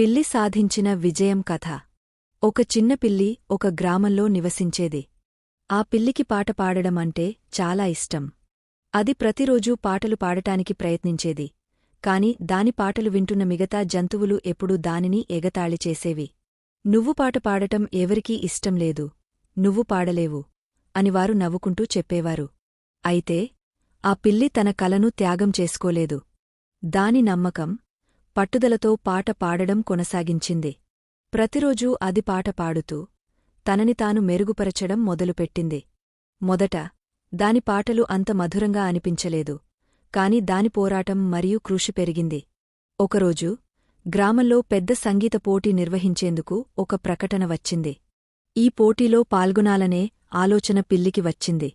పిల్లి సాధించిన విజయం కథ. ఒక చిన్న పిల్లి ఒక గ్రామంలో నివసించేది. ఆ పిల్లికి పాట పాడడం అంటే చాలా ఇష్టం. అది ప్రతిరోజూ పాటలు పాడటానికి ప్రయత్నించేది. కాని దాని పాటలు వింటున్న మిగతా జంతువులు ఎప్పుడూ దానిని ఎగతాళి చేసేవి. నువ్వు పాట పాడటం ఎవరికీ ఇష్టం లేదు. నువ్వు పాడలేవు అని వారు నవ్వుకుంటూ చెప్పేవారు. అయితే ఆ పిల్లి తన కలను త్యాగం చేసుకోలేదు. దాని నమ్మకం పట్టుదలతో పాట పాడడం కొనసాగించింది. ప్రతిరోజూ అది పాట పాడుతూ తనని తాను మెరుగుపరచడం మొదలుపెట్టింది. మొదట దాని పాటలు అంత మధురంగా అనిపించలేదు కాని దాని పోరాటం మరియు కృషి పెరిగింది. ఒకరోజు గ్రామంలో పెద్ద సంగీత పోటీ నిర్వహించేందుకు ఒక ప్రకటన వచ్చింది. ఈ పోటీలో పాల్గొనాలనే ఆలోచన పిల్లికి వచ్చింది.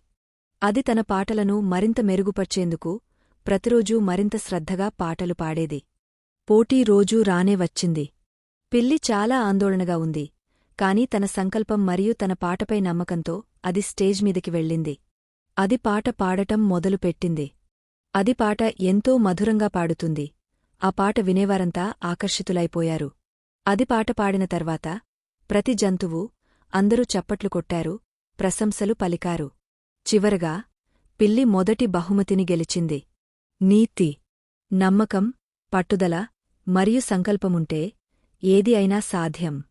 అది తన పాటలను మరింత మెరుగుపర్చేందుకు ప్రతిరోజూ మరింత శ్రద్ధగా పాటలు పాడేది. పోటీ రోజూ రానే వచ్చింది. పిల్లి చాలా ఆందోళనగా ఉంది. కాని తన సంకల్పం మరియు తన పాటపై నమ్మకంతో అది స్టేజ్ మీదికి వెళ్ళింది. అది పాట పాడటం మొదలుపెట్టింది అది పాట ఎంతో మధురంగా పాడుతుంది. ఆ పాట వినేవారంతా ఆకర్షితులైపోయారు. అది పాట పాడిన తర్వాత ప్రతి జంతువు అందరూ చప్పట్లు కొట్టారు ప్రశంసలు పలికారు. చివరగా పిల్లి మొదటి బహుమతిని గెలిచింది. నీతి నమ్మకం పట్టుదల మరియు సంకల్పముంటే ఏది అయినా సాధ్యం.